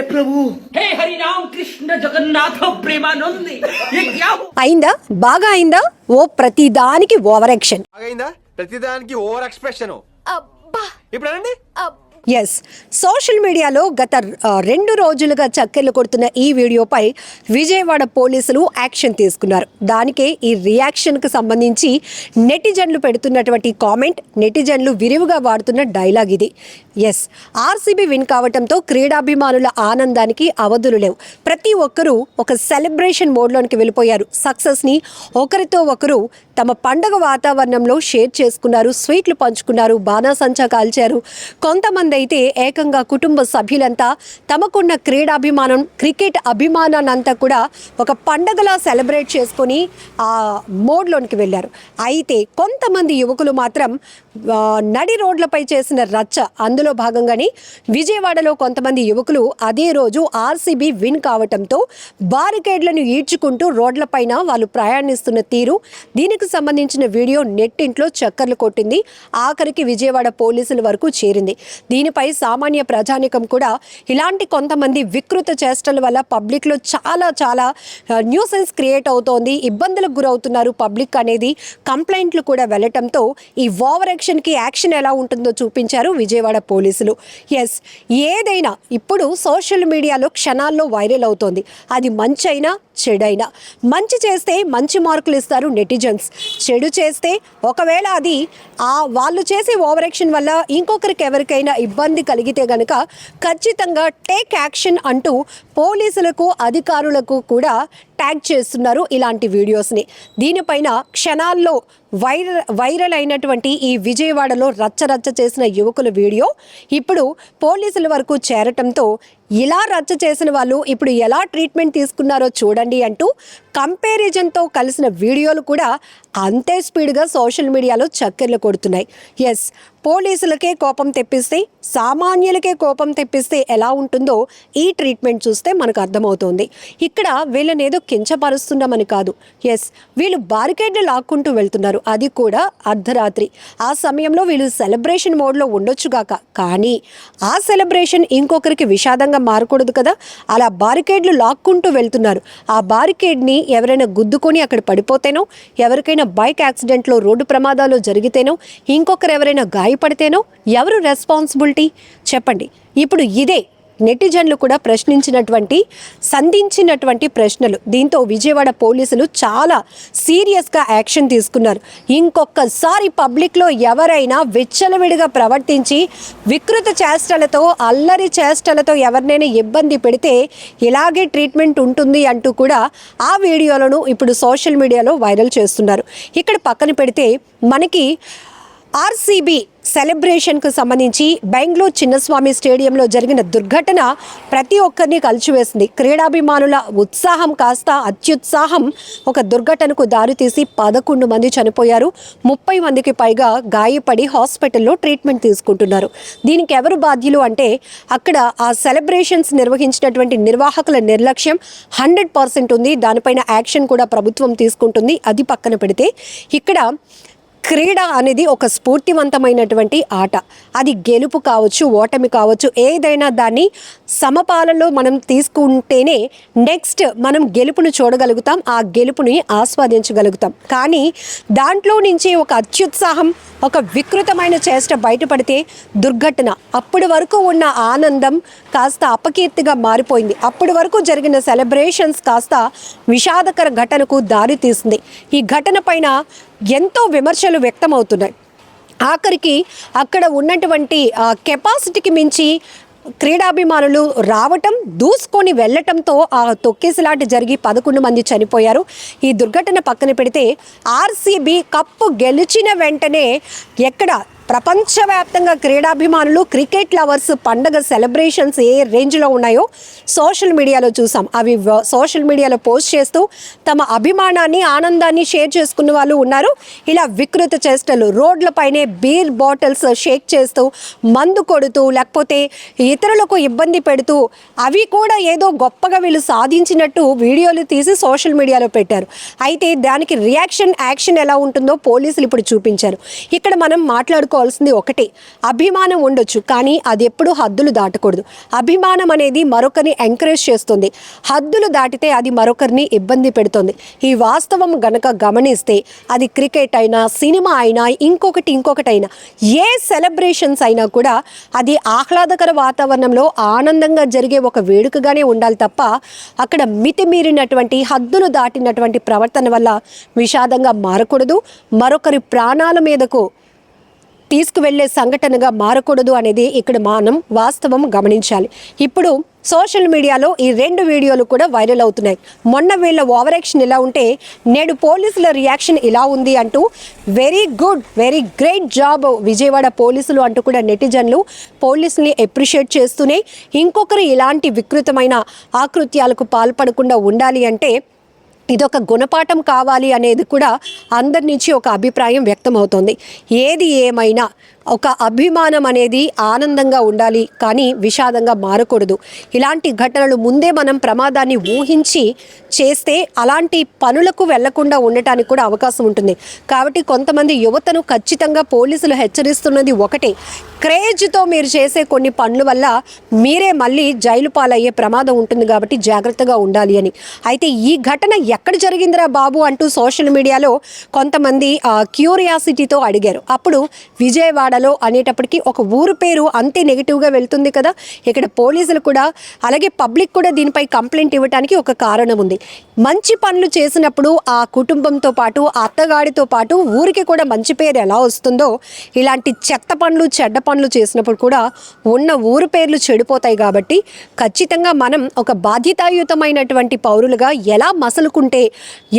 Prabhu. అయిందా? బాగా అయిందా? ఓ ప్రతి దానికి ఓవర్ యాక్షన్. అయిందా? ప్రతిదానికి ఓవర్ ఎక్స్ప్రెషన్. అబ్బా. ఇప్పుడు ఎస్ సోషల్ మీడియాలో గత రెండు రోజులుగా చక్కెర్లు కొడుతున్న ఈ వీడియోపై విజయవాడ పోలీసులు యాక్షన్ తీసుకున్నారు. దానికే ఈ రియాక్షన్కు సంబంధించి నెటిజన్లు పెడుతున్నటువంటి కామెంట్ నెటిజన్లు విరివిగా వాడుతున్న డైలాగ్ ఇది. ఎస్ ఆర్సీబీ విన్ కావటంతో క్రీడాభిమానుల ఆనందానికి అవధులు లేవు. ప్రతి ఒక్కరూ ఒక సెలబ్రేషన్ మోడ్లోనికి వెళ్ళిపోయారు. సక్సెస్ని ఒకరితో ఒకరు తమ పండగ వాతావరణంలో షేర్ చేసుకున్నారు స్వీట్లు పంచుకున్నారు బాణాసంచా కాల్చారు. కొంతమంది అయితే ఏకంగా కుటుంబ సభ్యులంతా తమకున్న క్రీడాభిమానం క్రికెట్ అభిమానాన్ని అంతా కూడా ఒక పండగలా సెలబ్రేట్ చేసుకొని ఆ మోడ్లోనికి వెళ్ళారు. అయితే కొంతమంది యువకులు మాత్రం నడి రోడ్లపై చేసిన రచ్చ అందులో భాగంగానే విజయవాడలో కొంతమంది యువకులు అదే రోజు ఆర్సీబీ విన్ కావటంతో బారికేడ్లను ఈడ్చుకుంటూ రోడ్లపైన వాళ్ళు ప్రయాణిస్తున్న తీరు దీనికి సంబంధించిన వీడియో నెట్టింట్లో చక్కర్లు కొట్టింది. ఆఖరికి విజయవాడ పోలీసుల వరకు చేరింది. దీనిపై సామాన్య ప్రజానికం కూడా ఇలాంటి కొంతమంది వికృత చేష్టల వల్ల పబ్లిక్లో చాలా చాలా న్యూసెన్స్ క్రియేట్ అవుతోంది. ఇబ్బందులకు గురవుతున్నారు పబ్లిక్ అనేది. కంప్లైంట్లు కూడా వెళ్ళటంతో ఈ ఓవర్ యాక్షన్కి యాక్షన్ ఎలా ఉంటుందో చూపించారు విజయవాడ పోలీసులు. ఎస్ ఏదైనా ఇప్పుడు సోషల్ మీడియాలో క్షణాల్లో వైరల్ అవుతోంది. అది మంచి అయినా చెడైనా. మంచి చేస్తే మంచి మార్కులు ఇస్తారు నెటిజన్స్. చెడు చేస్తే ఒకవేళ అది ఆ వాళ్ళు చేసే ఓవర్ యాక్షన్ వల్ల ఇంకొకరికి ఎవరికైనా ఇబ్బంది కలిగితే గనుక ఖచ్చితంగా టేక్ యాక్షన్ అంటూ పోలీసులకు అధికారులకు కూడా ట్యాగ్ చేస్తున్నారు ఇలాంటి వీడియోస్ని. దీనిపైన క్షణాల్లో వైరల్ వైరల్ అయినటువంటి ఈ విజయవాడలో రచ్చరచ్చ చేసిన యువకుల వీడియో. ఇప్పుడు పోలీసుల వరకు చేరటంతో ఇలా రచ్చ చేసిన వాళ్ళు ఇప్పుడు ఎలా ట్రీట్మెంట్ తీసుకున్నారో చూడండి అంటూ కంపారిజన్తో కలిసిన వీడియోలు కూడా అంతే స్పీడ్గా సోషల్ మీడియాలో చక్కెర్లు కొడుతున్నాయి. ఎస్ పోలీసులకే కోపం తెప్పిస్తే సామాన్యులకే కోపం తెప్పిస్తే ఎలా ఉంటుందో ఈ ట్రీట్మెంట్ చూస్తే మనకు అర్థమవుతోంది. ఇక్కడ వీళ్ళని ఏదో కించపరుస్తున్నామని కాదు. ఎస్ వీళ్ళు బారికేడ్లు లాక్కుంటూ వెళ్తున్నారు. అది కూడా అర్ధరాత్రి. ఆ సమయంలో వీళ్ళు సెలబ్రేషన్ మోడ్లో ఉండొచ్చుగాక కానీ ఆ సెలబ్రేషన్ ఇంకొకరికి విషాదంగా మారకూడదు కదా. అలా బారికేడ్లు లాక్కుంటూ వెళ్తున్నారు. ఆ బారికేడ్ని ఎవరైనా గుద్దుకొని అక్కడ పడిపోతేనో ఎవరికైనా బైక్ యాక్సిడెంట్లో రోడ్డు ప్రమాదాలు జరిగితేనో ఇంకొకరు ఎవరైనా భయపడితేనో ఎవరు రెస్పాన్సిబిలిటీ చెప్పండి. ఇప్పుడు ఇదే నెటిజన్లు కూడా ప్రశ్నించినటువంటి సంధించినటువంటి ప్రశ్నలు. దీంతో విజయవాడ పోలీసులు చాలా సీరియస్గా యాక్షన్ తీసుకున్నారు. ఇంకొకసారి పబ్లిక్లో ఎవరైనా విచ్చలవిడిగా ప్రవర్తించి వికృత చేష్టలతో అల్లరి చేష్టలతో ఎవరినైనా ఇబ్బంది పెడితే ఇలాగే ట్రీట్మెంట్ ఉంటుంది అంటూ కూడా ఆ వీడియోలను ఇప్పుడు సోషల్ మీడియాలో వైరల్ చేస్తున్నారు. ఇక్కడ పక్కన పెడితే మనకి ఆర్సీబీ సెలబ్రేషన్కు సంబంధించి బెంగళూరు చిన్నస్వామి స్టేడియంలో జరిగిన దుర్ఘటన ప్రతి ఒక్కరిని కలిచివేసింది క్రీడాభిమానుల ఉత్సాహం కాస్త అత్యుత్సాహం ఒక దుర్ఘటనకు దారితీసి పదకొండు మంది చనిపోయారు. ముప్పై మందికి పైగా గాయపడి హాస్పిటల్లో ట్రీట్మెంట్ తీసుకుంటున్నారు. దీనికి ఎవరు బాధ్యులు అంటే అక్కడ ఆ సెలబ్రేషన్స్ నిర్వహించినటువంటి నిర్వాహకుల నిర్లక్ష్యం హండ్రెడ్ పర్సెంట్ ఉంది. దానిపైన యాక్షన్ కూడా ప్రభుత్వం తీసుకుంటుంది. అది పక్కన పెడితే ఇక్కడ క్రీడ అనేది ఒక స్ఫూర్తివంతమైనటువంటి ఆట. అది గెలుపు కావచ్చు ఓటమి కావచ్చు ఏదైనా దాన్ని సమపాలలో మనం తీసుకుంటేనే నెక్స్ట్ మనం గెలుపును చూడగలుగుతాం ఆ గెలుపుని ఆస్వాదించగలుగుతాం. కానీ దాంట్లో నుంచి ఒక అత్యుత్సాహం ఒక వికృతమైన చేష్ట బయటపడితే దుర్ఘటన. అప్పటి వరకు ఉన్న ఆనందం కాస్త అపకీర్తిగా మారిపోయింది. అప్పటి వరకు జరిగిన సెలబ్రేషన్స్ కాస్త విషాదకర ఘటనకు దారి తీసింది. ఈ ఘటన పైన ఎంతో విమర్శలు వ్యక్తమవుతున్నాయి. ఆఖరికి అక్కడ ఉన్నటువంటి కెపాసిటీకి మించి క్రీడాభిమానులు రావటం దూసుకొని వెళ్ళటంతో ఆ తొక్కేసిలాట జరిగి పదకొండు మంది చనిపోయారు. ఈ దుర్ఘటన పక్కన పెడితే ఆర్సీబీ కప్పు గెలిచిన వెంటనే ఎక్కడ ప్రపంచవ్యాప్తంగా క్రీడాభిమానులు క్రికెట్ లవర్స్ పండగ సెలబ్రేషన్స్ ఏ రేంజ్లో ఉన్నాయో సోషల్ మీడియాలో చూసాం. అవి సోషల్ మీడియాలో పోస్ట్ చేస్తూ తమ అభిమానాన్ని ఆనందాన్ని షేర్ చేసుకున్న వాళ్ళు ఉన్నారు. ఇలా వికృత చేష్టలు రోడ్లపైనే బీర్ బాటిల్స్ షేక్ చేస్తూ మందు కొడుతూ లేకపోతే ఇతరులకు ఇబ్బంది పెడుతూ అవి కూడా ఏదో గొప్పగా వీళ్ళు సాధించినట్టు వీడియోలు తీసి సోషల్ మీడియాలో పెట్టారు. అయితే దానికి రియాక్షన్ యాక్షన్ ఎలా ఉంటుందో పోలీసులు ఇప్పుడు చూపించారు. ఇక్కడ మనం మాట్లాడుకోవాల్సింది ఒకటి. అభిమానం ఉండొచ్చు కానీ అది ఎప్పుడూ హద్దులు దాటకూడదు. అభిమానం అనేది మరొకరిని ఎంకరేజ్ చేస్తుంది. హద్దులు దాటితే అది మరొకరిని ఇబ్బంది పెడుతుంది. ఈ వాస్తవం గనక గమనిస్తే అది క్రికెట్ అయినా సినిమా అయినా ఇంకొకటి ఇంకొకటి అయినా ఏ సెలబ్రేషన్స్ అయినా కూడా అది ఆహ్లాదకర వాతావరణంలో ఆనందంగా జరిగే ఒక వేడుకగానే ఉండాలి తప్ప అక్కడ మితిమీరినటువంటి హద్దులు దాటినటువంటి ప్రవర్తన వల్ల విషాదంగా మారకూడదు. మరొకరి ప్రాణాల మీదకు తీసుకువెళ్ళే సంఘటనగా మారకూడదు అనేది ఇక్కడ మనం వాస్తవం గమనించాలి. ఇప్పుడు సోషల్ మీడియాలో ఈ రెండు వీడియోలు కూడా వైరల్ అవుతున్నాయి. మొన్న వీళ్ళ ఓవరాక్షన్ ఇలా ఉంటే నేడు పోలీసుల రియాక్షన్ ఇలా ఉంది అంటూ very good very great job Vijayawada పోలీసులు అంటూ కూడా నెటిజన్లు పోలీసుల్ని అప్రిషియేట్ చేస్తూనే ఇంకొకరు ఇలాంటి వికృతమైన ఆకృత్యాలకు పాల్పడకుండా ఉండాలి అంటే ఇదొక గుణపాఠం కావాలి అనేది కూడా అందరి నుంచి ఒక అభిప్రాయం వ్యక్తమవుతోంది. ఏది ఏమైనా ఒక అభిమానం అనేది ఆనందంగా ఉండాలి కానీ విషాదంగా మారకూడదు. ఇలాంటి ఘటనలు ముందే మనం ప్రమాదాన్ని ఊహించి చేస్తే అలాంటి పనులకు వెళ్ళకుండా ఉండటానికి కూడా అవకాశం ఉంటుంది. కాబట్టి కొంతమంది యువతను ఖచ్చితంగా పోలీసులు హెచ్చరిస్తున్నది ఒకటే. క్రేజ్తో మీరు చేసే కొన్ని పనుల వల్ల మీరే మళ్ళీ జైలు పాలయ్యే ప్రమాదం ఉంటుంది కాబట్టి జాగ్రత్తగా ఉండాలి అని. అయితే ఈ ఘటన ఎక్కడ జరిగిందిరా బాబు అంటూ సోషల్ మీడియాలో కొంతమంది క్యూరియాసిటీతో అడిగారు. అప్పుడు విజయవాడ విజయవాడలో అనేటప్పటికీ ఒక ఊరు పేరు అంతే నెగిటివ్గా వెళ్తుంది కదా. ఇక్కడ పోలీసులు కూడా అలాగే పబ్లిక్ కూడా దీనిపై కంప్లైంట్ ఇవ్వడానికి ఒక కారణం ఉంది. మంచి పనులు చేసినప్పుడు ఆ కుటుంబంతో పాటు ఆ అత్తగాడితో పాటు ఊరికి కూడా మంచి పేరు ఎలా వస్తుందో ఇలాంటి చెత్త పనులు చెడ్డ పనులు చేసినప్పుడు కూడా ఉన్న ఊరు పేర్లు చెడిపోతాయి కాబట్టి ఖచ్చితంగా మనం ఒక బాధ్యతాయుతమైనటువంటి పౌరులుగా ఎలా మసలుకుంటే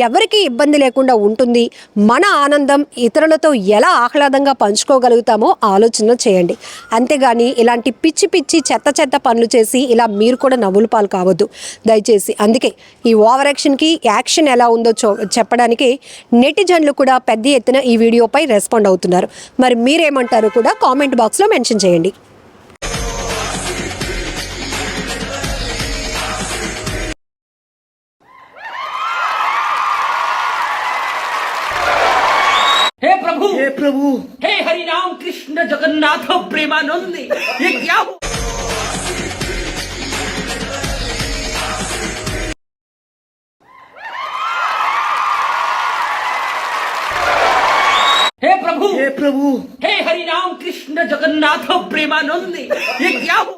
ఎవరికి ఇబ్బంది లేకుండా ఉంటుంది మన ఆనందం ఇతరులతో ఎలా ఆహ్లాదంగా పంచుకోగలుగుతామో ఆలోచన చేయండి. అంతేగాని ఇలాంటి పిచ్చి పిచ్చి చెత్త చెత్త పనులు చేసి ఇలా మీరు కూడా నవ్వులు పాలు కావద్దు. దయచేసి అందుకే ఈ ఓవర్ యాక్షన్కి యాక్షన్ ఎలా ఉందో చో చెప్పడానికి నెటిజన్లు కూడా పెద్ద ఎత్తున ఈ వీడియోపై రెస్పాండ్ అవుతున్నారు. మరి మీరేమంటారు కూడా కామెంట్ బాక్స్లో మెన్షన్ చేయండి. प्रभु। हे प्रभु। हे हरि राम कृष्ण जगन्नाथ प्रेमानंद ये क्या हो? हे प्रभु। हे प्रभु। हे हरि राम कृष्ण जगन्नाथ प्रेमानंद ये क्या हो?